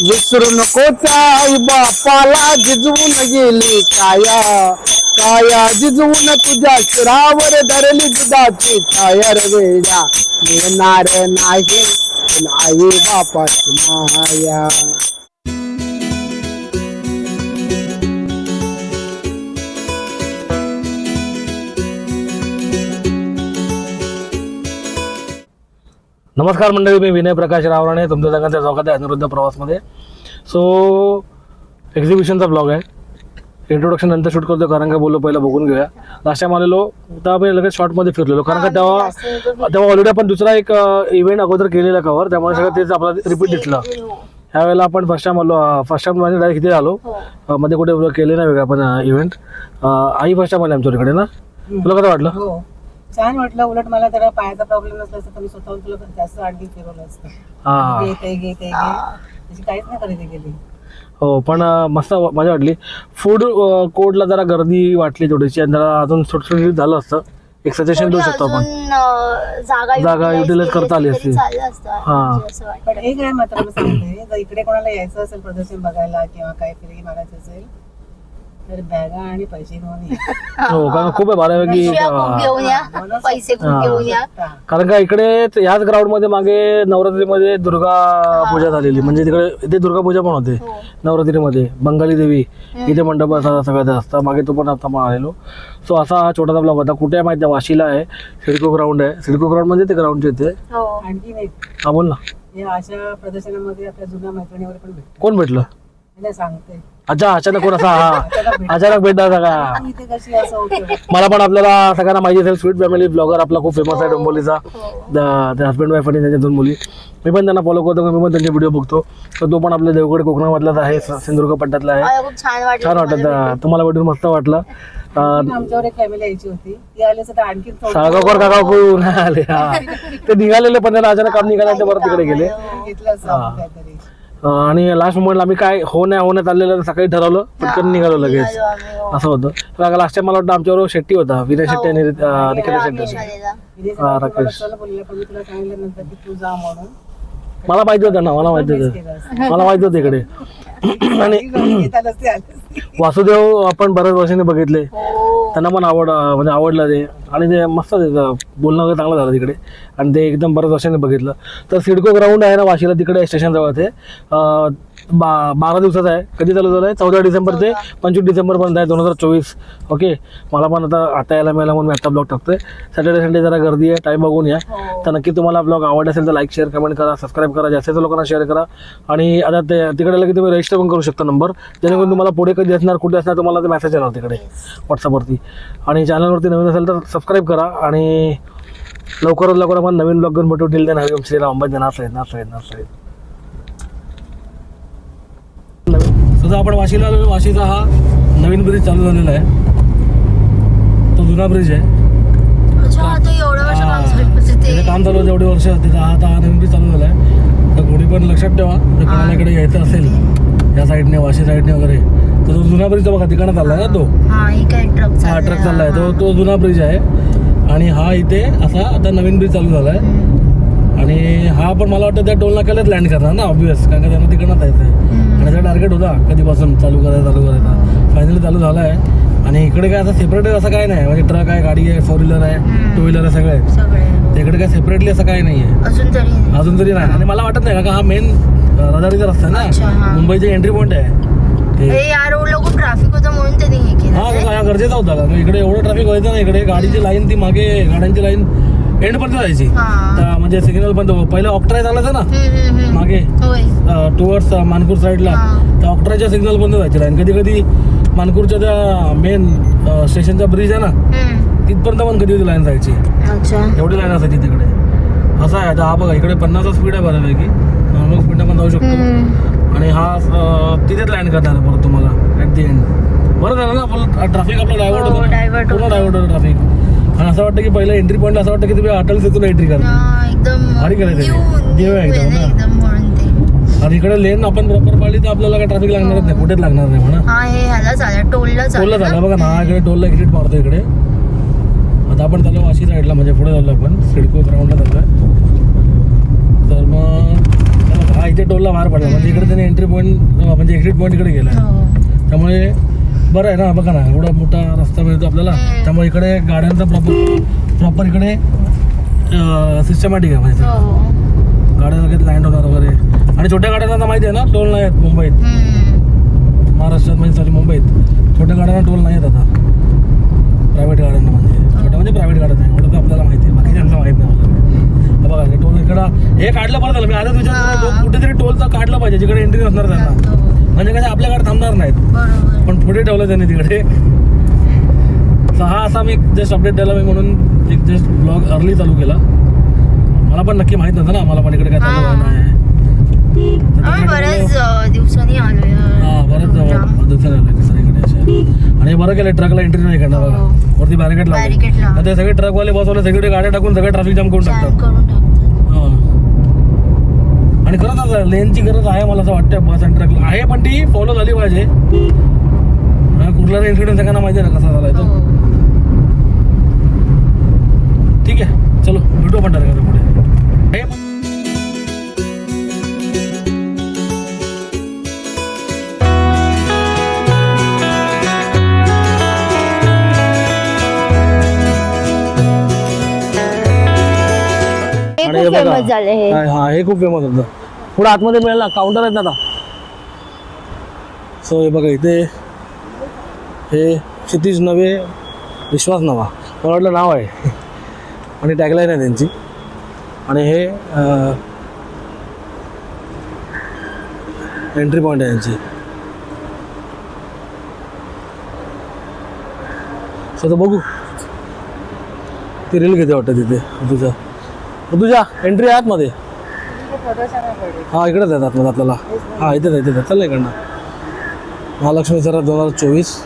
विसरू नको आई बापाला जिजवून गेली काया काया जिजवून तुझ्या शिरावर धरली दुधाची टायर रे वेड्या. मिळणार नाही आई बापाची माया. नमस्कार मंडळी मी विनय प्रकाश रावराणे. तुमच्या सगळ्यांच्या चौकात आहे अनिरुद्ध प्रवासमध्ये. सो एक्झिबिशनचा ब्लॉग आहे. इंट्रोडक्शन नंतर शूट करतो कारण का बोललो पहिलं बघून घेऊया. लास्ट टाइम आलेलो तेव्हा आपण लगेच शॉर्टमध्ये फिरलेलो. कारण का तेव्हा तेव्हा ऑलरेडी आपण दुसरा एक इव्हेंट अगोदर केलेला कवर त्यामुळे सगळं तेच आपल्याला रिपीट दिसलं. ह्यावेळेला आपण फर्स्ट टाइम आलो फर्स्ट टाइम म्हणजे डायरेक्ट इथे आलो. अं, मध्ये कुठे केले नाही वेगळं आपण इव्हेंट आई फर्स्ट टाइम आली आमच्याकडे ना? तुला कसं वाटलं? हो. छान वाटलं. उलट मला जरा पायाचा प्रॉब्लेम नसला असता तर मी स्वतःहून तुला जास्त आणखी फिरवलं असतं. हां. घे ते घे ते घे त्याची काहीच नाही खरेदी केली. हो पण अं, मस्त व- मजा वाटली. फूड कोर्टला जरा गर्दी वाटली थोडीशी आणि जरा अजून सुटसुटीत झालं असतं. एक सजेशन देऊ शकतो आपण? अजून, अं, जागा जागा utilize utilize केली करता आली तरी असती. चाललं असतं. हा. म्हणजे असं वाटतं. पण एक आहे मात्र मी सांगते. जर इकडे कोणाला यायचं असेल प्रदर्शन बघायला किंवा काय फिरी मारायचं असेल तर बॅगा आणि पैसे घेऊन या. हो कारण खूप आहे बऱ्यापैकी पिशव्या खूप अं, घेऊन या म्हणून पैसे खूप. घेऊन या. कारण का इकडे ह्याच ग्राउंडमध्ये मागे नवरात्रीमध्ये दुर्गा पूजा झालेली. म्हणजे तिकडे इथे दुर्गा पूजा पण होते हो. नवरात्रीमध्ये. बंगाली देवी इथे मंडप असा सगळ्यात असतं. मागे तो पण आता आलेलो. सो असा हा छोटासा ब्लॉग होता. कुठे आहे माहिती आहे वाशीला आहे. सिडको ग्राउंड आहे. सिडको ग्राउंड म्हणजे ते ग्राउंडचे इथे. हो. आणखीन एक. हा बोल ना. या अशा प्रदर्शनामध्ये आपल्या जुन्या मैत्रिणीवर पण भेटतो. कोण भेटलं? सांगते. अच्छा अचानक कोण असा? हा. अचानक भेटला. सगळा तू इथे कशी असं होतं? मला पण आपल्याला सगळ्यांना माहिती असेल स्वीट फॅमिली ब्लॉगर आपला खूप फेमस आहे डोंबोलीचा द- ते हस्बंड वाईफ आणि त्यांच्या दोन मुली. मी पण त्यांना फॉलो करतो मी पण त्यांचे व्हिडिओ बघतो. तर तो पण आपल्या देवगड कोकणामधलाच आहे स- सिंधुदुर्ग पट्ट्यातला आहे. मला खूप छान वाटलं छान वाटत तुम्हाला भेटून. मस्त वाटलं. आमच्यावर एक फॅमिली यायची होती. ती आली असं तर आणखीन चौथी साळगावकर काका खूप आले हा. ते निघालेले पण त्यांना अचानक काम निघालं ते परत तिकडे गेले. घेतलं असं काहीतरी. अं, आणि लास्ट मोमेंटला आम्ही काय हो नाही हो नाही चाललेलं सकाळी ठरवलं पटकन निघालो लगेच. हो. असं होतं. कारण लास्ट टाइम मला वाटतं आमच्याबरोबर शेट्टी होता विनय शेट्टी आणि निकिता शेट्टी हा, राकेश. मला माहिती होतं ना मला माहिती होतं. मला माहिती होतं इकडे. आणि. वासुदेव आपण बऱ्याच वर्षांनी बघितले. हो. त्यांना पण आवड म्हणजे आवडलं ते. आणि ते मस्त बोलणं वगैरे चांगलं झालं तिकडे. आणि ते एकदम बऱ्याच वर्षांनी बघितलं. तर सिडको ग्राउंड आहे ना वाशीला तिकडे स्टेशन जवळ ते. बा बारा दिवसाचं आहे. कधी चालू झालं आहे चौदा डिसेंबर ते पंचवीस डिसेंबरपर्यंत आहे दोन हजार चोवीस. ओके? मला पण आता आता यायला मिळाला म्हणून मी आता ब्लॉग टाकतोय. सॅटर्डे संडे जरा गर्दी आहे टाईम बघून या. तर नक्की तुम्हाला ब्लॉग आवडला असेल तर लाईक शेअर कमेंट करा सबस्क्राईब करा. जास्तीत जास्त लोकांना शेअर करा. आणि आता ते तिकडे लगेच तुम्ही रजिस्टर पण करू शकता नंबर जेणेकरून तुम्हाला पुढे कधी असणार कुठे असणार तुम्हाला ते मेसेज येणार तिकडे व्हॉट्सअपवरती आणि चॅनलवरती नवीन असेल तर सबस्क्राईब करा. आणि लवकरात लवकर आपण नवीन ब्लॉग घेऊन भेटू. Till then Hariom Shriram. Ambaji नाच आहेत नाच आहेत नाच आहेत. सुद्धा आपण वाशीला आलेलो वाशीचा हा नवीन ब्रिज चालू झालेला आहे. तो जुना ब्रिज आहे. अच्छा तो एवढं वर्ष हा. माणूस तिथे ते काम चालू एवढे वर्ष तिथं आता हा नवीन ब्रिज चालू झाला आहे. तर कोणी पण लक्षात ठेवा जर कोणाला इकडे यायचं असेल या साईडने वाशी साईडने वगैरे तर तो जुना ब्रिज बघा तिकडे चालला ना तो. हा ही ट्रक हा ट्रक चाललाय तो तो जुना ब्रिज आहे. आणि हा इथे असा आता नवीन ब्रिज चालू झालाय आणि हा पण मला वाटतं त्या टोल नाक्यालाच लँड करणार ना ऑब्विस कारण का त्यांना तिकडनं जायचं आहे आणि त्याचा टार्गेट होता. कधीपासून चालू करायचा चालू करायचा. फायनली चालू झाला आहे आणि इकडे काय असं सेपरेट असं काय नाही. म्हणजे ट्रक आहे गाडी आहे फोर व्हीलर आहे टू व्हीलर आहे सगळे. तर इकडे काय सेपरेटली असं काही नाही. आहे अजून तरी नाही. आणि मला वाटत नाही का हा मेन रदारीचा रस्ता आहे ना. मुंबईचे एंट्री पॉईंट आहे. ट्रॅफिक होतं म्हणून त्यांनी हे केलं काय? गरजेचा होता. कारण इकडे एवढं ट्रॅफिक व्हायचं ना इकडे गाडीची लाईन ती मागे गाड्यांची लाईन एंड पर्यंत जायची. हा. तर म्हणजे सिग्नल बंद पहिलं ऑक्ट्राय चालायचं ना. मागे टुवर्ड्स मानपूर साईडला. त्या ऑक्ट्रायच्या सिग्नल बंद व्हायची. लाईन कधी कधी मानपूरच्या त्या मेन स्टेशनचा ब्रिज आहे ना. तिथपर्यंत पण कधी कधी लाईन जायची एवढी लाईन असायची तिकडे. असं आहे. आता हा बघा इकडे पन्नासचा स्पीड आहे बऱ्यापैकी. नॉर्मल स्पीडने पण जाऊ शकतो. आणि हा तिथेच लँड करणार परत तुम्हाला ॲट दी एंड बरं झालं ना आपलं ट्रॅफिक आपलं डायव्हर्ट होतं होतं. डायव्हर्ट होतं. असं वाटतं की पहिलं एंट्री पॉईंट असं वाटतं की तुम्ही अटल सेतूला एंट्री करता एकदम भारी new new आहे एकदम आहे ना. ना. एकदम म्हणून ते आणि इकडे लेन आपण प्रॉपर पाळली तर आपल्याला काय ट्रॅफिक लागणारच नाही कुठेच लागणार नाही म्हणा. हा हे ह्याला चालेल टोलला झालं बघा ना हा इकडे टोलला एक्झिट मारतो इकडे. आता आपण चालू वाशी साईडला म्हणजे पुढे चाललो आपण सिडको ग्राउंडला चाललोय. तर मग हा इथे टोलला बाहेर पडला. म्हणजे इकडे त्याने एंट्री पॉईंट म्हणजे एक्झिट पॉईंट इकडे गेला हो. त्यामुळे बरं आहे ना बघा ना एवढा मोठा रस्ता मिळतो आपल्याला. त्यामुळे इकडे गाड्यांचा प्रॉपर प्रॉपर इकडे सिस्टमॅटिक आहे म्हणजे हो. गाड्या लगेच लँड होणार वगैरे. आणि छोट्या गाड्यांना माहिती आहे ना टोल नाही आहेत मुंबईत. महाराष्ट्रात म्हणजे सॉरी मुंबईत. छोट्या गाड्यांना टोल नाही आहेत आता. प्रायव्हेट गाड्यांना म्हणजे. छोट्या म्हणजे प्रायव्हेट गाड्या नाही एवढं तर आपल्याला माहिती आहे. बाकीच्यांचं माहीत नाही मला बघा टोल इकडं हे काढलं बरं झालं मी आधीच विचार कुठेतरी टोलचं काढलं पाहिजे जिकडे एंट्री नसणार त्यांना. हो. म्हणजे कसं आपल्या गाड्या थांबणार नाहीत. पुढे ठेवलं त्यांनी तिकडे. तर हा असा मी जस्ट अपडेट द्यायला मी म्हणून एक जस्ट ब्लॉग अर्ली चालू केला. मला पण नक्की माहीत नव्हतं ना मला पण इकडे काय चालू हा. आहे. तर आम्ही त्याच्याकडे बऱ्याच अं, दिवसांनी आलोय. हा बरंच. दिवसाने आणि बरं केलं ट्रकला एंट्री नाही करणार बघा. हो. वरती बॅरिकेड Barricade लावले ते सगळे ट्रकवाले बसवले सगळे गाड्या टाकून सगळे ट्रॅफिक जाम करून टाकतात. आणि खरंच लेनची गरज आहे मला असं वाटतं बस आणि ट्रकला आहे पण ती फॉलो झाली पाहिजे. कुठला इन्सिडेंट सगळ्यांना माहिती आहे ना कसा झालाय तो? हो. ठीक आहे चलो भेटू आपण टार्गेट पुढे. आणि खूप बघा. फेमस झाले हा. हा, हे खूप फेमस होतं. पुढे आतमध्ये मिळेल ना काउंटर आहेत ना आता. सो हे बघा इथे. हे क्षितिज नवे विश्वास नवा. मला वाटलं नाव आहे. आणि टॅगलाईन आहे त्यांची. आणि हे एंट्री पॉईंट आहे यांची. स्वतः बघू. ती रील घेते वाटतं तिथे तुझ्या तुझ्या एंट्री आहे आतमध्ये. हा इकडेच आहेत आतमध्ये आपल्याला. हा इथेच आहे इथेच चल इकडनं. महालक्ष्मी सरात दोन हजार चोवीस.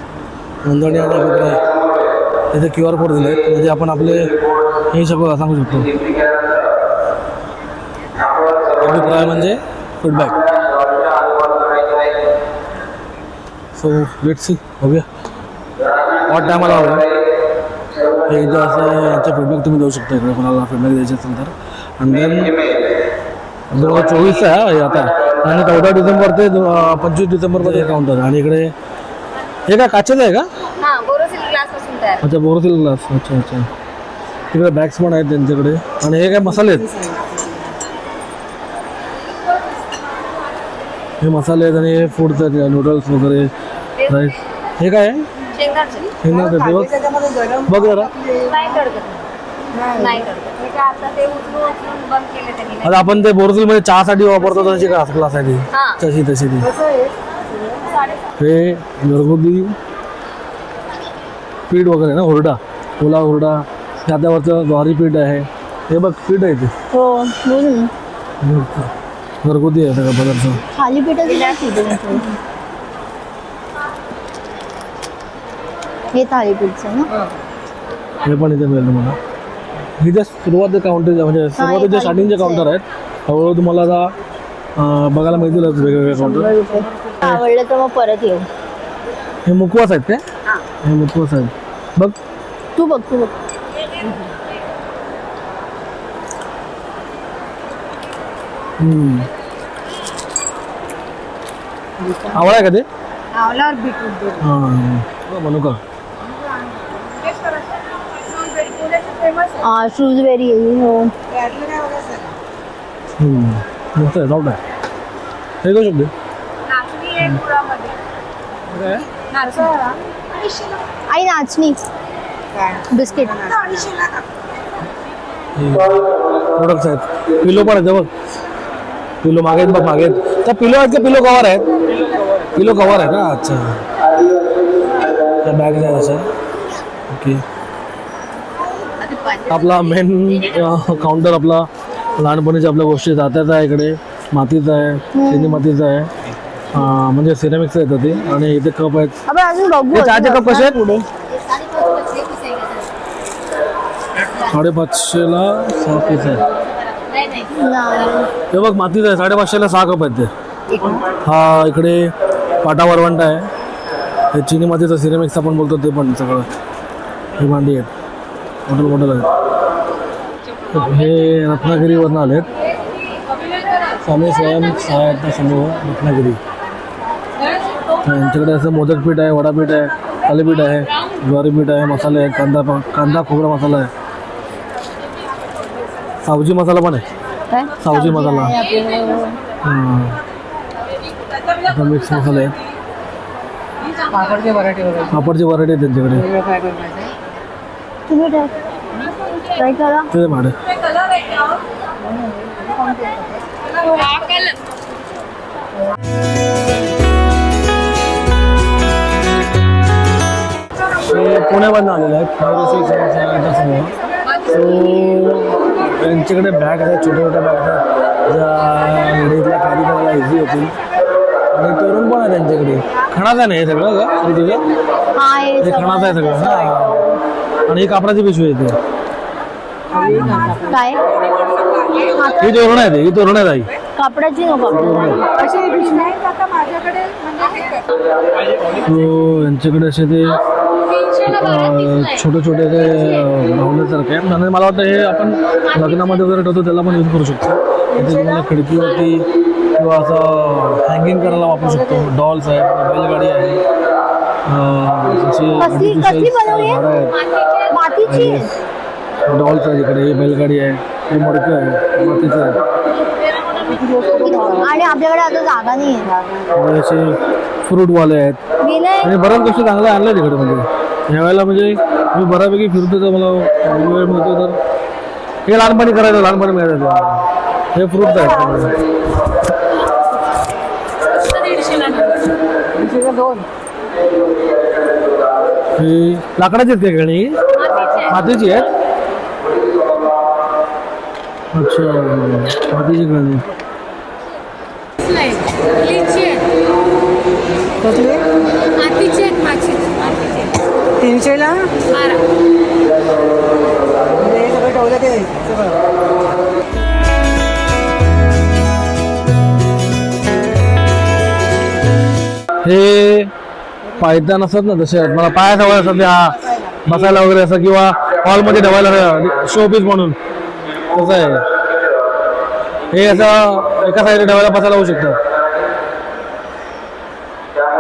नोंदणी आणि अभिप्राय इथे क्यू आर कोड दिले आहेत म्हणजे आपण आपले हे सगळं सांगू शकतो. अभिप्राय म्हणजे फीडबॅक सो लेट सी बघूया. वॉट टायमाला हवं हे एकदा असं यांचा फीडबॅक तुम्ही देऊ शकता इकडे. कोणाला फीडबॅक द्यायचे असेल तर. आणि देन दोन हजार चोवीसचा आहे आता. आणि चौदा डिसेंबर ते पंचवीस डिसेंबरमध्ये काउंटर आणि इकडे हे काय काचेचं आहे का? हा बोरोसिल ग्लासपासून तयार. अच्छा बोरोसिल ग्लास. अच्छा अच्छा. तिकडे बॅग्स पण आहेत त्यांच्याकडे. आणि हे काय मसाले आहेत? हे मसाले आहेत आणि हे फूडचं नूडल्स वगैरे राईस हे काय आहे? शेंगाचे. ते बघ. त्याच्यामध्ये गरम बघ जरा. नाही नाही आता ते उचलून उचलून बंद केले त्यांनी. आता आपण ते बोरोसिलमध्ये चहासाठी वापरतो तशी का? ग्लास आहे ती हा. तशी तशी ती. कसं आहे? हे घरगुती पीठ वगैरे ना हुरडा ओला हुरडा त्याच्यावरचं ज्वारी पीठ आहे. हे बघ पीठ आहे ते. हो बोल ना. घरगुती आहे सगळं पदार्थ. हे थालीपीठचं ना? हे. पण इथे मिळेल तुम्हाला. ही जे सुरुवात काउंटर म्हणजे सुरुवातीचे खाली स्टार्टिंगचे आहे. काउंटर आहेत. हळूहळू तुम्हाला आता अं, बघायला मिळतीलच वेगवेगळे काउंटर शंभर रुपये. आवडलं तर मग परत येऊ. हे मुखवास आहेत काय? हे. मुखवास आहेत. बघ. तू बघ तू बघ. हम्म. आवडा आहे का ते? आवल्यावर बीटरूट हां मनुका. शूजबेरी हो बघा सर हम्म. मस्त आहे सॉफ्ट आहे हे करू शकते? आई नाचणी. बिस्किट. प्रोडक्ट्स आहेत पिलो पण आहेत बघ पिलो मागे आहेत बघ मागे आहेत त्या पिलो आहेत का? पिलो कवर आहेत. पिलो कवर आहे का अच्छा. त्या बॅग आहेत अशा ओके आपला मेन काउंटर आपला लहानपणीच्या आपल्या गोष्टी जात्याचा आहे इकडे. मातीचा आहे चिनी मातीचा आहे. म्हणजे सिरेमिक्स येतं ते. आणि इथे कप आहेत. आपण अजून बघू हे चहाचे कप कसे आहेत? पुढे. साडेपाचशेला सहा पीस आहे नाही. हे बघ मातीचं आहे. साडेपाचशेला सहा कप आहेत ते. हा इकडे पाटा वरवंटा आहे. हे चिनी मातीचं सिरेमिक्स आपण बोलतो ते पण सगळं. हे भांडी आहेत. मोठं मोठं आहेत. हे रत्नागिरीवरनं आले आहेत स्वामी स्वयं सहायता समूह रत्नागिरी. यांच्याकडे असं मोदक पीठ आहे वडापीठ आहे थालीपीठ आहे ज्वारी पीठ आहे मसाले आहेत कांदा कांदा खोबरा मसाला आहे सावजी मसाला पण आहे सावजी मसाला। आहे आपल्याकडे. आता मिक्स मसाले आहेत पापडचे व्हरायटी आहे त्यांच्याकडे हे पुण्यामधून आलेले सहायता समूह सो यांच्याकडे बॅग आहेत छोट्या छोट्या बॅग आहेत. ज्या लेडीजला कॅरी करायला इझी होतील. आणि तरुण पण आहे त्यांच्याकडे. खणाचं आहे ना हे सगळं का तुझं? हा खणाचं आहे सगळं. हा. आणि ही कापडाची पिशवी येते काय? ही तोरण आहे ते, ही तोरण आहे ताई. कापडाची नको. तो यांच्याकडे असे ते छोटे छोटे ते भावण्यासारखे आहे आणि मला वाटतं हे आपण लग्नामध्ये वगैरे ठेवतो त्याला पण यूज करू शकतो. इथे तुम्हाला खिडकीवरती किंवा असं हँगिंग करायला वापरू शकतो. डॉल्स आहेत बैलगाडी आहे अं, अशी कसली कसली artificial बनवली झाडं मातीची? डॉल्स आहे इकडे ही बैलगाडी आहे हे मडकं आहे मातीचं आहे. आणि आपल्याकडे आता जागा नाही फ्रूटवाले आहेत. आणि बऱ्याच गोष्टी चांगल्या आणल्या तिकडे म्हणजे. यावेळेला म्हणजे मी बऱ्यापैकी फिरतो तर मला वेळ मिळतो तर हे लहानपणी करायचं लहानपणी मिळायचं. हे फ्रूट आहेत. दोन हे लाकडाची आहेत का खेळणी मातीची आहेत अच्छा मातीची खेळणी कसले तीनशेला? हे ठेवलं ते. हे पायदान असतात ना तसे. आहेत मला पाया सवय असतात ते हा बसायला वगैरे असं किंवा हॉलमध्ये ठेवायला शो पीस म्हणून. कसं आहे. हे असं एका साईडला ठेवायला बसायला होऊ शकतं.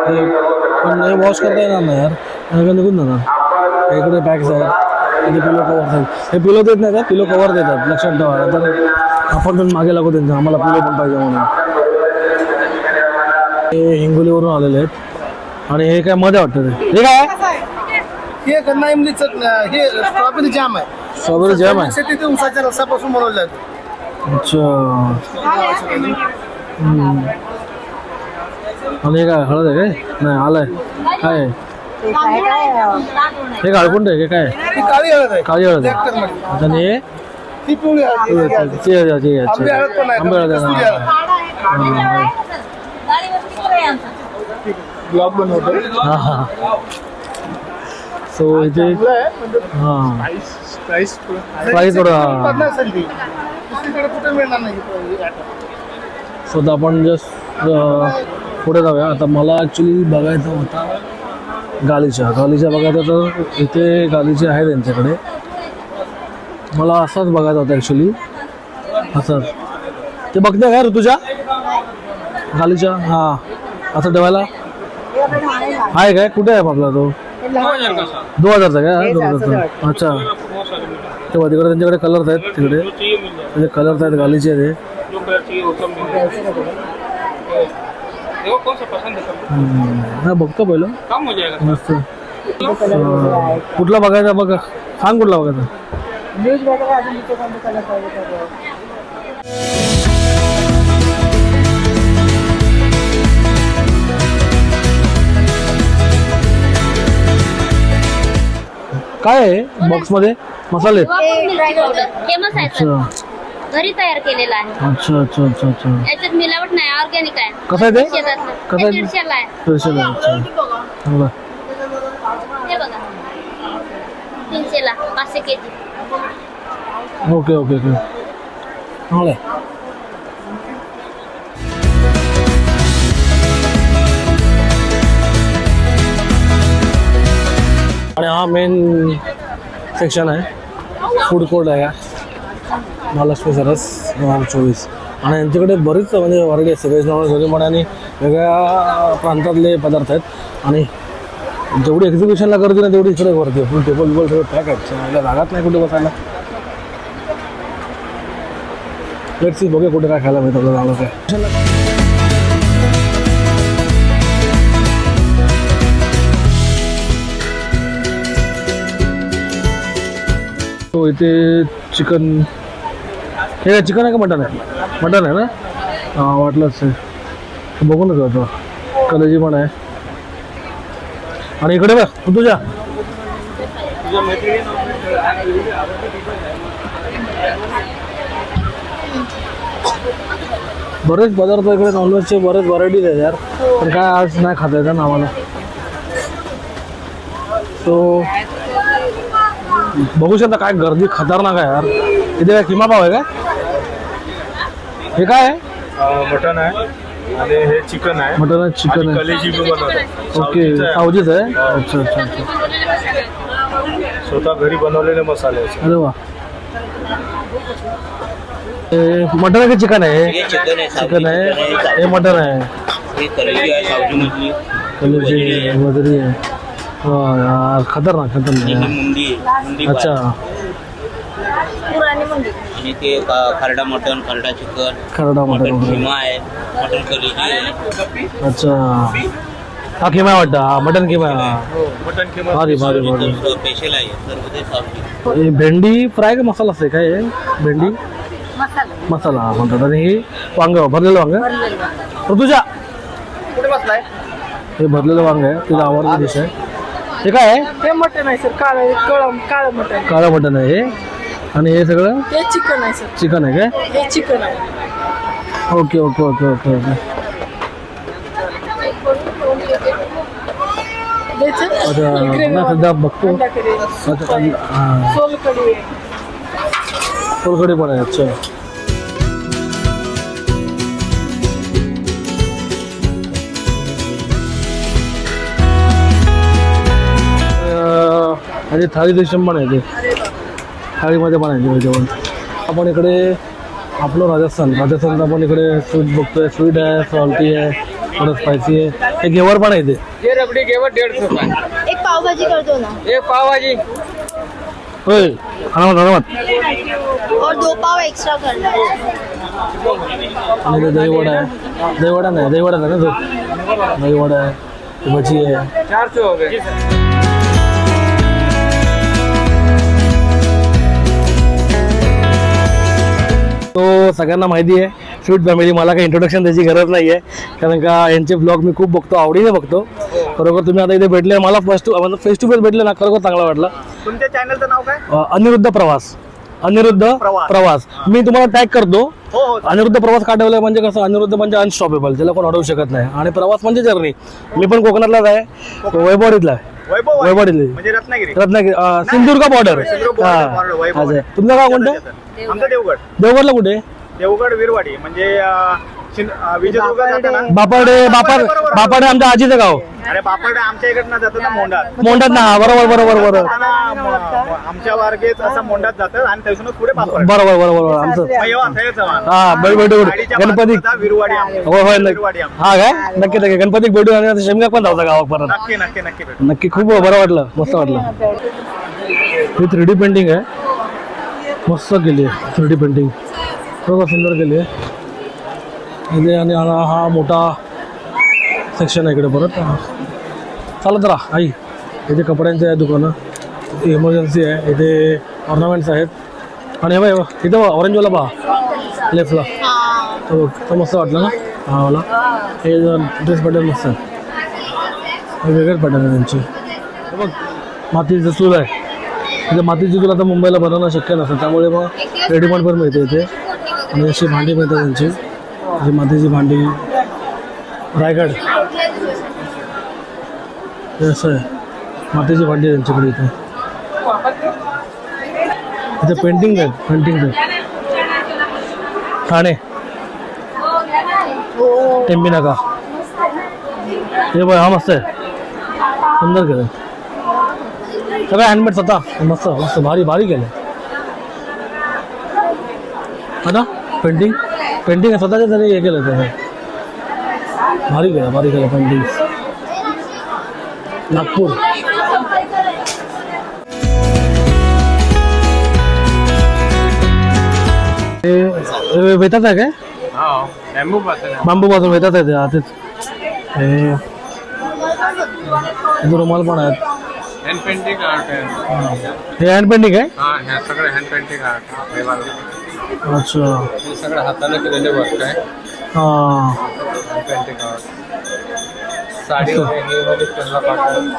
हे पण हे वॉश करता येणार नाही यार. नका निघून जाणार. इकडे बॅग्स आहेत इथे पिलो कवर आहेत हे पिलो देत नाही का? पिलो कवर देतात. लक्षात ठेवा. तर आपण पण मागे लागू त्यांचं. आम्हाला पिलो पण पाहिजे म्हणून. हे हिंगोलीवरून आलेले आहेत. आणि हे काय मजा वाटतं ते. हे काय? हे नाही हे स्ट्रॉबेरी जाम आहे. स्ट्रॉबेरी जॅम आहे. त्यासाठी ते उसाच्या रसापासून बनवलं जातं अच्छा. हम्म. आणि हे काय हळद आहे काय? नाही आलंय. काय आहे? ते काय काय हे गाळकुंड आहे का काय? ती काळी हळद आहे. काळी हळद आहे. आणि हे? ती पिवळी हळद आहे. ठीक आहे, आहे, आहे, हळद पण आहे. आंबे हळद आहे कस्तुरी बनवतो हा. हा सो इथे हा प्राईस प्राईस थोडं पन्नास असेल ती. दुसरीकडे कुठे मिळणार नाही सो आता आपण जस्ट पुढे जाऊया. आता मला ॲक्च्युली बघायचा होता गालीचा. गालीचा बघायचा तर इथे गालीचे आहे त्यांच्याकडे. मला असाच बघायचा होता ॲक्च्युली असाच ते बघते काय ऋतुजा गालीच्या हां. असं ठेवायला? आहे काय? कुठे आहे आपला तो? दोन हजारचा काय हा, दोन हजारचा. अच्छा. तेव्हा तिकडे त्यांच्याकडे कलर्स आहेत तिकडे. म्हणजे कलर्स आहेत गालीचे आहेत हा. बघतो पहिलं. मस्त. कुठला बघायचा बघा. सांग कुठला बघायचा. काय आहे? बॉक्समध्ये मसाले? फेमस आहे सर अच्छा. घरी तयार केलेला आहे. अच्छा अच्छा अच्छा अच्छा. याच्यात मिलावट नाही ऑर्गॅनिक आहे. कसं आहे ते? शेतातलं कसं हे आहे? दीडशेला आहे. स्पेशल आहे. अच्छा. चांगलं हे बघा. तीनशेला पाचशे K G okay okay okay. चांगलं आहे. आणि हा मेन सेक्शन आहे. फूड कोर्ट आहे महालक्ष्मी सरस चोवीस. आणि यांच्याकडे बरीच म्हणजे व्हरायटी असते व्हेज नॉन व्हेज आणि वेगळ्या प्रांतातले पदार्थ आहेत. आणि जेवढी एक्झिबिशनला गर्दी ना तेवढी इकडे गर्दी फुल टेबल बिबल सगळं पॅक आहेत. चांगल्या जागाच नाही कुठे बसायला. लेट्स बघे कुठे काय खायला मिळतं आपल्याला. चांगलं काय इथे चिकन हे काय चिकन आहे का मटन आहे? मटन आहे ना? हां वाटलंच आहे. बघूनच आता. कलेजी पण आहे. आणि इकडे बघ तू तुझ्या. बरेच पदार्थ इकडे नॉनव्हेजचे बरेच व्हरायटीज आहेत यार. पण काय आज नाही खाता येतं ना आम्हाला. तो बघू शकता काय गर्दी खतरनाक आहे यार. इथे काय किमा पाव आहे काय? हे काय आहे? मटन आहे. आणि हे चिकन आहे. मटन चिकन आहे. ओके सावजीच आहे. अच्छा अच्छा अच्छा. स्वतः घरी बनवलेले मसाले आहेत. अरे वा. हे मटन आहे की चिकन आहे? ये चिकन है चिकन आहे. हे मटन आहे. ये कलेजी है कलेजी वगैरे आहे. हा यार खतरनाक ही खतरनाक मुंडी आहे मुंडी अच्छा. पुराणी मंदिर आणि ते क- खरडा मटन खरडा चिकन खरडा वगैरे. खिमा आहे मटन कलेजी आहे. अच्छा. हा किमा वाटतं. हा मटन किमा. हा मटन किंवा भारी भारी भारी. स्पेशल आहे सर्व ते सावजी हे भेंडी फ्राय का मसाला असते काय हे? भेंडी? मसाला. मसाला म्हणतात. आणि हे वांग भरलेलं वांग? ऋतुजा. कुठे बसलाय? हे भरलेलं वांग आहे तिला आवडतं डिश आहे. हे काय आहे? ते मटन आहे सर. काळं काळं काळं मटन काळं मटण आहे हे. आणि हे सगळं? ते चिकन आहे सर. चिकन आहे काय? हे चिकन आहे. Okay okay okay okay okay. अच्छा ना सध्या बघतो. अच्छा हां. सोलकडी सोलकडी पण आहे अच्छा. आणि थाळी देशम पण आहे ते थाळीमध्ये पण आहे जेवण. आपण इकडे आपलं राजस्थान. राजस्थानचं आपण इकडे स्वीट बघतोय. स्वीट आहे सॉल्टी आहे थोडं स्पायसी आहे. हे घेवर पण आहे ते. ये रबडी घेवर डेढ़ सौ का एक पावभाजी कर दो ना ये पाव भाजी होय धन्यवाद धन्यवाद और दो पाव एक्स्ट्रा करना आणि ते दहीवडा आहे. दहीवडा नाही दहीवडा नाही ना तो. दहीवडा आहे भजी आहे. चार सौ हो गए. तो सगळ्यांना माहिती आहे. स्वीट फॅमिली मला काही इंट्रोडक्शन द्यायची गरज नाही आहे कारण का यांचे ब्लॉग मी खूप बघतो आवडीने बघतो. खरोखर तुम्ही आता इथे भेटले मला first to face to face भेटले ना खरोखर चांगला वाटला. तुमच्या चॅनलचं नाव काय? अनिरुद्ध प्रवास. अनिरुद्ध प्रवास. मी तुम्हाला टॅग करतो. हो हो अनिरुद्ध प्रवास का ठेवलाय म्हणजे कसं अनिरुद्ध म्हणजे अनस्टॉपेबल त्याला कोण अडवू शकत नाही. आणि प्रवास म्हणजे जर्नी मी पण कोकणातलाच आहे. वैभवडीतला आहे. वैभव म्हणजे रत्नागिरी. रत्नागिरी अ, Sindhudurg border Sindhudurg border, border, Vaibhav तुमचं गाव कोणतं? आमचं देवगड. देवगडला कुठे? देवगड वीरवाडी म्हणजे अं, बापाडे बापाड बापाडे आमच्या आजीचं गाव. अरे बापड आमच्या इकडनं जातं ना मोंडात मोंडात ना हा, बरोबर बरोबर बरोबर. आमच्या वार्गेत असं मोंडात जातं आणि त्याच्यानं पुढे बापड बरोबर बरोबर बरोबर आमचं. हा गाडीच्या गणपती नक्की. आमचं. हा काय? नक्की नक्की. गणपती भेटू आणि शिमगा पण जाऊ गावात परत. नक्की नक्की नक्की नक्की खूप बरं वाटलं. मस्त वाटलं. ही थ्री डी पेंटिंग आहे. मस्त केली आहे थ्री डी पेंटिंग. खूप सुंदर केली आहे. इथे आणि हा हा मोठा सेक्शन आहे इकडे परत. चालत राहा आई. इथे कपड्यांचे आहे दुकानं. इथे इमर्जन्सी आहे. इथे ऑर्नामेंट्स आहेत. आणि हे बघ इथं ऑरेंजवाला पहा. लेफ्टला तो तो मस्त वाटलं ना? हा वाला. हे ड्रेस पॅटर्न मस्त आहे. हे वेगळेच पॅटर्न आहे त्यांचे. बघ मातीचं चूल आहे. म्हणजे मातीची चूल आता मुंबईला बनवणं शक्य नसतं. त्यामुळे मग रेडीमेड पण मिळते इथे. आणि अशी भांडी मिळतात त्यांची. अशी मातीची भांडी। रायगड हे असं मातीची भांडी आहे त्यांच्याकडे इथे। इथे पेंटिंग आहे पेंटिंग आहे ठाणे। टेंबी नाका। हे बघ, हा मस्त आहे। सुंदर केलं सगळं हँडमेड स्वतः। मस्त मस्त, भारी भारी केलं आता पेंटिंग पेंटिंग स्वतःच्या तरी हे केलं त्याचं भारी केलं भारी केलं पेंटिंग नागपूर. हे हे वेतात आहे काय? बॅम्बू पासून. बांबू पासून वेतात आहे ते हा, तेच. हे इथे रुमाल पण आहेत. हँड पेंटिंग आर्ट आहे. हे. हँड पेंटिंग आहे? हा सगळे हँड पेंटिंग आर्ट हे. अच्छा। हे सगळं हाताने केलेले वर्क आहे. हाँ. आर्ट साडी वगैरे मध्ये त्यांना पाठवून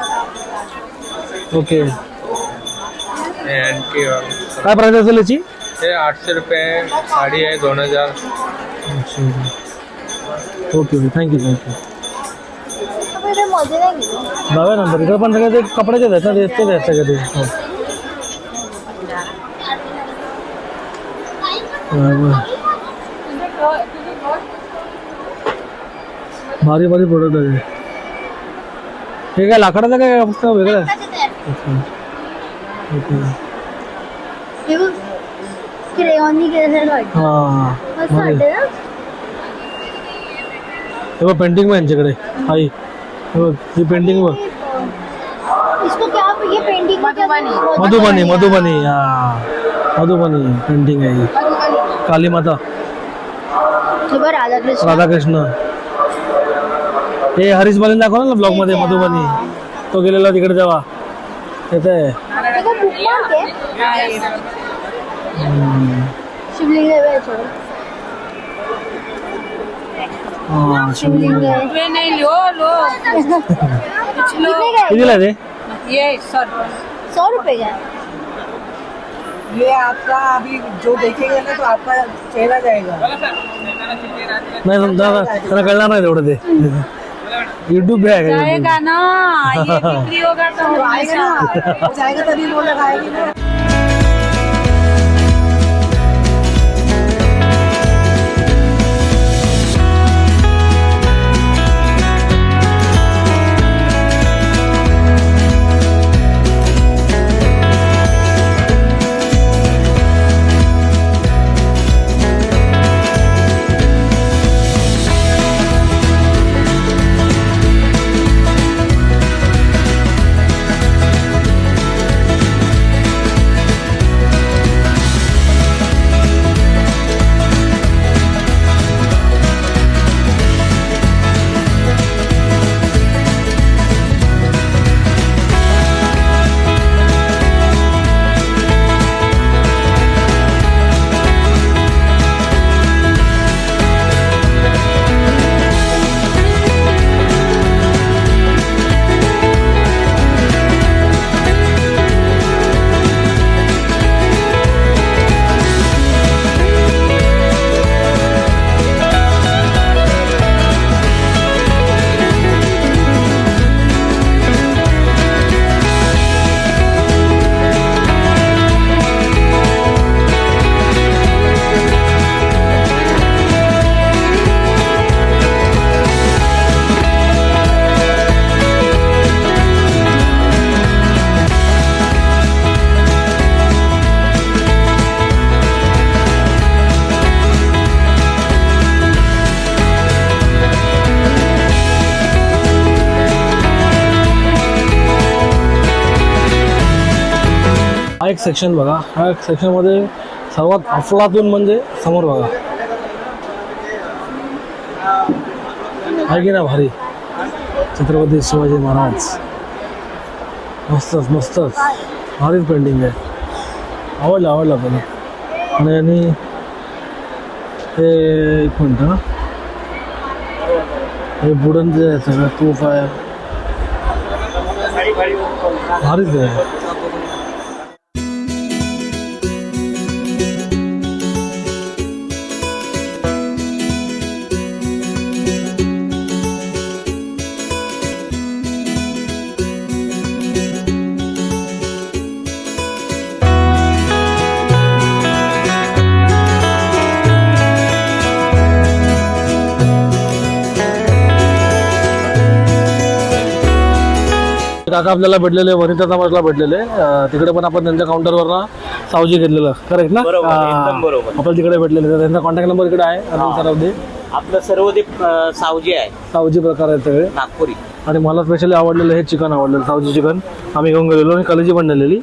ओके. हे आणखी काय प्राइस असेल याची? हे आठशे रुपये साडी आहे दोन हज़ार. अच्छा. Okay okay. थँक्यू थँक्यू नाही गेलो जाऊया नंतर. इकडे पण सगळे ते कपड्याचे आहेत ना ते तेच आहेत सगळे ते. हो. भारी भारी प्रोडक्ट आहे. हे काय लाकडाचं काय फक्त वेगळं हे बघ बघ पेंटिंग पण यांच्याकडे. आई हे बघ पेंटिंग बघ. इसको क्या ये पेंटिंग मधुबनी. मधुबनी मधुबनी हा। मधुबनी पेंटिंग आहे ही. काली माता राधाकृष्ण. राधाकृष्ण. हे हरीश बालीन दाखवलं ना ब्लॉगमध्ये मधुबनी. तो गेलेला तिकडे तेव्हा. येत आहे? शिवलिंग. हा, शिवलिंग आहे. वे नहीं लो. लो कितने का है? कितीला ते सौ है ये आपका अभी जो देखेंगे ना तो आपका चेहरा जाएगा। नाही समजा त्यांना कळणार नाही तेवढं ते युट्यूब आहे YouTube? ना ये बिक्री होगा तो आएगा ना वो जाएगा तभी वो लगाएगी ना। सेक्शन बघा. ह्या सेक्शनमध्ये सर्वात अफलातून म्हणजे समोर बघा. आहे की ना भारी? छत्रपती शिवाजी महाराज. मस्तच मस्तच. भारीच पेंटिंग आहे. आवडलं आवडलं पण आणि यांनी हे एक मिनट ना हे बुडन जे आहे सगळं तूप आहे भारीच आहे. काका आपल्याला भेटलेले वनिता समाजला भेटलेले. अं, तिकडे पण आपण त्यांच्या काउंटरवर ना सावजी घेतलेलं करेक्ट ना? बरोबर, हा. एकदम बरोबर. आपल्याला तिकडे भेटलेले तर त्यांचा कॉन्टॅक्ट नंबर इकडे आहे आपलं सर्व अं, सावजी आहे. सावजी प्रकार आहेत सगळे. नागपुरी. आणि मला स्पेशली आवडलेलं हे चिकन आवडलेलं सावजी चिकन. आम्ही घेऊन गेलेलो आणि कलेजी पण नेलेली.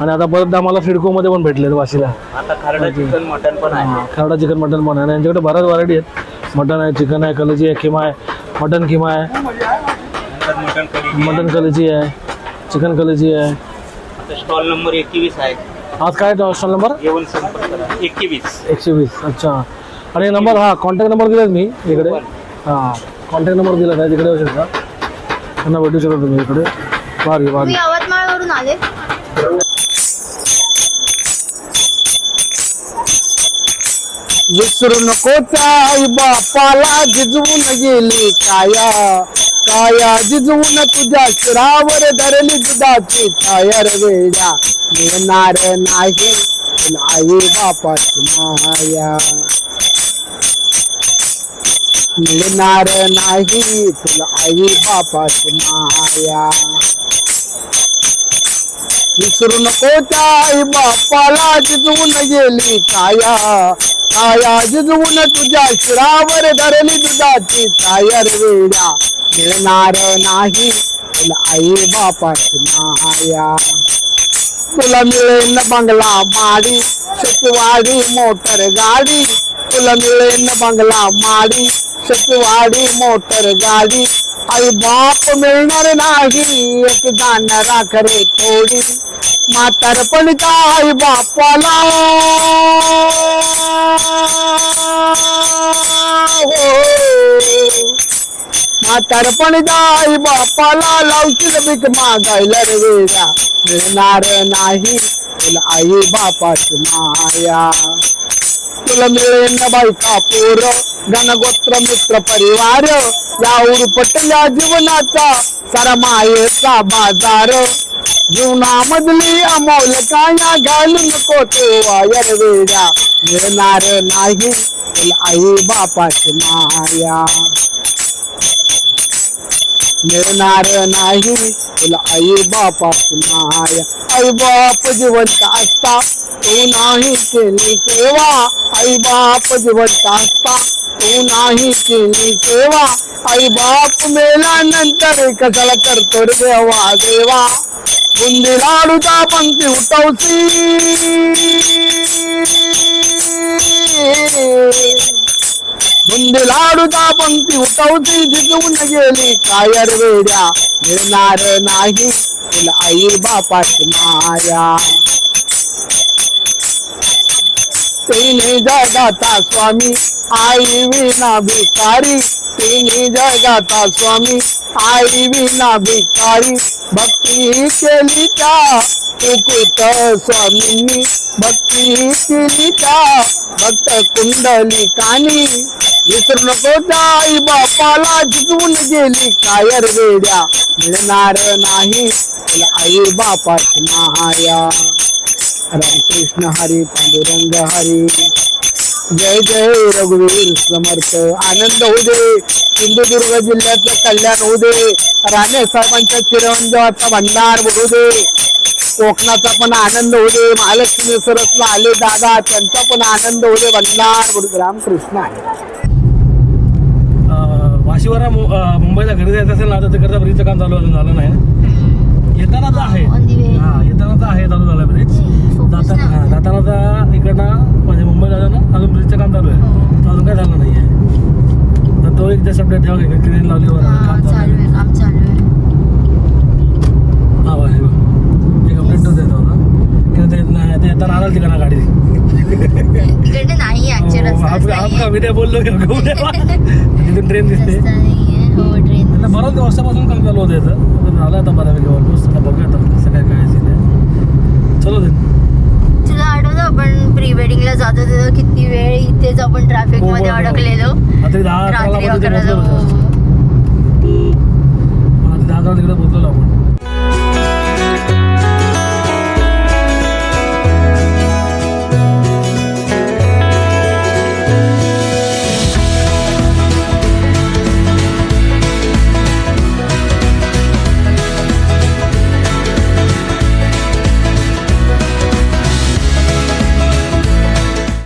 आणि आता परत आम्हाला सिडकोमध्ये पण भेटले वाशीला. आता खरडा चिकन मटन पण आहे. खरडा चिकन मटन पण आहे. आणि यांच्याकडे बऱ्याच व्हरायटी आहेत. मटन आहे चिकन आहे कलेजी आहे किमा आहे. मटन किमा आहे. मटन कलेजी आहे चिकन कलेजी आहे आता स्टॉल नंबर एकवीस आहे. आज काय स्टॉल नंबर? जेवण संपर्क करा. एकवीस. एकशे वीस अच्छा. आणि नंबर हा कॉन्टॅक्ट नंबर दिलात मी इकडे. हां कॉन्टॅक्ट नंबर दिला आहे तिकडे येऊ शकता त्यांना भेटू शकता तुम्ही इकडे. भारी भारी. मी यवतमाळवरून आले? विसरू नको आई बापाला जिजवून गेली काया. काया जिजवून तुझ्या शिरावर धरली दुधाची छायर वेड्या. मिळणार नाही तुला आई बापाची माया. मिळणार नाही तुला आई बापाची माया. विसरू नको त्या आई बापाला जिजवून गेली काया. काया जिजवून तुझ्या शिरावर धरली दुधाची टायर वेड्या. मिळणार नाही. तुला आई बापाची माया. तुला मिळेल बंगला माडी शेतवाडी मोटर गाडी. तुला मिळेल बंगला माडी शेतवाडी मोटर गाडी. आई बाप मिळणार नाही. एक दान राख रे थोडी. म्हातारपण काय बापाला. हो. म्हातारपण जाई बापाला लावशील बीक मागायला रे वेळा मिळणार नाही तुला आई बापाची माया. तुला मिळेल बायका पोर गणगोत्र मित्र परिवार. या उरपटल्या जीवनाचा सारा मायेचा बाजार. जीवनामधली अमोल काया घालू नको तो वायर वेड्या मिळणार नाही तुला आई बापाची माया. मिळणार नाही. तुला आई बापाची माया. आई बाप जिवंत असता तू नाही केली सेवा. आई बाप जिवंत असता तू नाही केली सेवा. आई बाप मेल्यानंतर कशाला करतो रे देवा देवा? बुंदी लाडूचा पंक्ती उठवती बुंदी लाडूचा पंक्ती उठवती जिजवून गेली कायर वेड्या. मिळणार नाही तुला आई बापाची माया. तिने जगाचा स्वामी आई विना भिकारी. तिने जगाचा स्वामी आई विना भिकारी. भक्ती केली त्या कुकुट स्वामींनी भक्ती भक्त कुंडली कानी. विसरू नको जाई बापाला जिजवून गेली कायर वेड्या. मिळणार नाही आई बापाची माया रामकृष्ण हरी पांडुरंग हरी. जय जय रघुवीर समर्थ. आनंद होऊ दे सिंधुदुर्ग जिल्ह्याचं कल्याण होऊ दे. राणे साहेबांच्या चिरंजीवाचा भंडार बघू दे. कोकणाचा पण आनंद होऊ दे महालक्ष्मी सरसला आले दादा. त्यांचा पण आनंद होऊ दे भंडार रामकृष्ण आहे. वाशीवर मुंबईला घरी जायचं असेल ना तर तिकडचं ब्रिजचं काम चालू अजून झालं नाही. येताना तर आहे. हा येताना तर आहे चालू झालं ब्रिज जाताना ना. जाताना तर इकडनं म्हणजे मुंबईला जाताना अजून ब्रिजचं काम चालू आहे. हो. तो अजून काय झालं नाही आहे तर तो एक जस्ट अपडेट ठेवा लावलीवर हा, काम चालू चालू आहे आहे काम चालू आहे हा बा, हे बघ. एक अपडेट देतो होता की ते येत- ते येताना आणाल तिकडनं गाडी इकडे नाही आजचे हो, रस्ता आज आज का विद्या बोललो. तिथून ट्रेन दिसते. हो ट्रेन त्यांना बऱ्याच वर्षापासून काम चालू होतं याचं आता झालं आता बऱ्यापैकी ऑलमोस्ट आता बघूया आता कसं काय काय आहे चलो दे तुला आठवतं आपण प्री वेडिंगला जात होतो किती वेळ इथेच आपण ट्रॅफिक हो, मध्ये हो, हो. अडकलेलो? अकराला रात्री अकराला हो. आता दहा अकरा तिकडे पोहोचलो आपण.